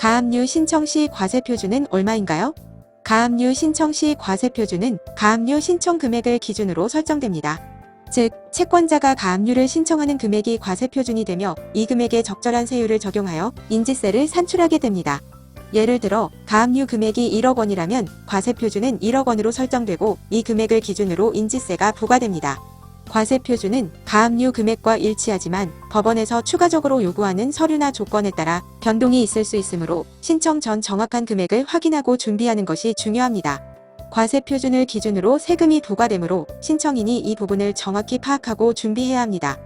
가압류 신청 시 과세 표준은 얼마인가요? 가압류 신청 시 과세 표준은 가압류 신청 금액을 기준으로 설정됩니다. 즉, 채권자가 가압류를 신청하는 금액이 과세 표준이 되며 이 금액에 적절한 세율을 적용하여 인지세를 산출하게 됩니다. 예를 들어 가압류 금액이 1억 원이라면 과세 표준은 1억 원으로 설정되고 이 금액을 기준으로 인지세가 부과됩니다. 과세 표준은 가압류 금액과 일치하지만 법원에서 추가적으로 요구하는 서류나 조건에 따라 변동이 있을 수 있으므로 신청 전 정확한 금액을 확인하고 준비하는 것이 중요합니다. 과세 표준을 기준으로 세금이 부과되므로 신청인이 이 부분을 정확히 파악하고 준비해야 합니다.